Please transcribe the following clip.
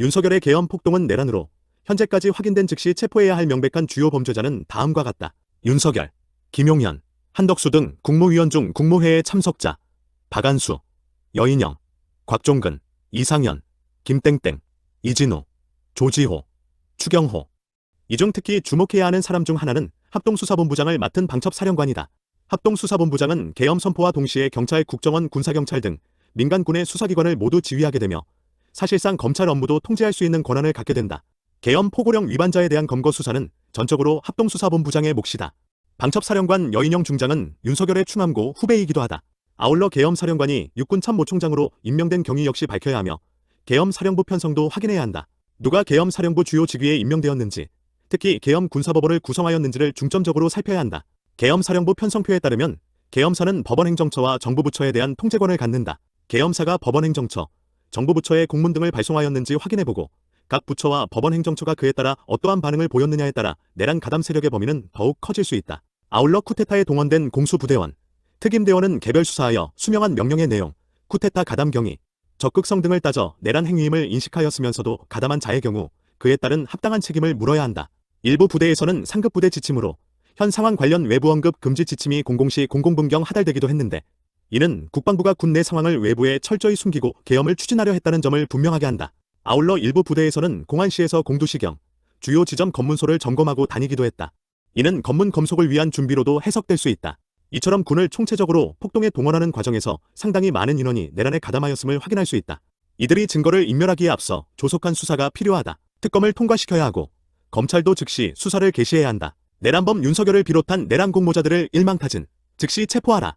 윤석열의 계엄 폭동은 내란으로 현재까지 확인된 즉시 체포해야 할 명백한 주요 범죄자는 다음과 같다. 윤석열, 김용현, 한덕수 등 국무위원 중 국무회의 참석자, 박안수, 여인영, 곽종근, 이상현, 김땡땡, 이진우, 조지호, 추경호. 이 중 특히 주목해야 하는 사람 중 하나는 합동수사본부장을 맡은 방첩사령관이다. 합동수사본부장은 계엄 선포와 동시에 경찰, 국정원, 군사경찰 등 민간군의 수사기관을 모두 지휘하게 되며 사실상 검찰 업무도 통제할 수 있는 권한을 갖게 된다. 계엄 포고령 위반자에 대한 검거 수사는 전적으로 합동수사본부장의 몫이다. 방첩사령관 여인영 중장은 윤석열의 충암고 후배이기도 하다. 아울러 계엄 사령관이 육군 참모총장으로 임명된 경위 역시 밝혀야 하며 계엄 사령부 편성도 확인해야 한다. 누가 계엄 사령부 주요 직위에 임명되었는지, 특히 계엄 군사법원을 구성하였는지를 중점적으로 살펴야 한다. 계엄 사령부 편성표에 따르면 계엄사는 법원행정처와 정부부처에 대한 통제권을 갖는다. 계엄사가 법원행정처, 정부 부처에 공문 등을 발송하였는지 확인해보고 각 부처와 법원 행정처가 그에 따라 어떠한 반응을 보였느냐에 따라 내란 가담 세력의 범위는 더욱 커질 수 있다. 아울러 쿠데타에 동원된 공수부대원, 특임대원은 개별 수사하여 수명한 명령의 내용, 쿠데타 가담 경위, 적극성 등을 따져 내란 행위임을 인식하였으면서도 가담한 자의 경우 그에 따른 합당한 책임을 물어야 한다. 일부 부대에서는 상급 부대 지침으로 현 상황 관련 외부 언급 금지 지침이 공공시 공공분경 하달되기도 했는데 이는 국방부가 군내 상황을 외부에 철저히 숨기고 계엄을 추진하려 했다는 점을 분명하게 한다. 아울러 일부 부대에서는 공안시에서 공두시경, 주요 지점 검문소를 점검하고 다니기도 했다. 이는 검문 검속을 위한 준비로도 해석될 수 있다. 이처럼 군을 총체적으로 폭동에 동원하는 과정에서 상당히 많은 인원이 내란에 가담하였음을 확인할 수 있다. 이들이 증거를 인멸하기에 앞서 조속한 수사가 필요하다. 특검을 통과시켜야 하고 검찰도 즉시 수사를 개시해야 한다. 내란범 윤석열을 비롯한 내란 공모자들을 일망타진, 즉시 체포하라.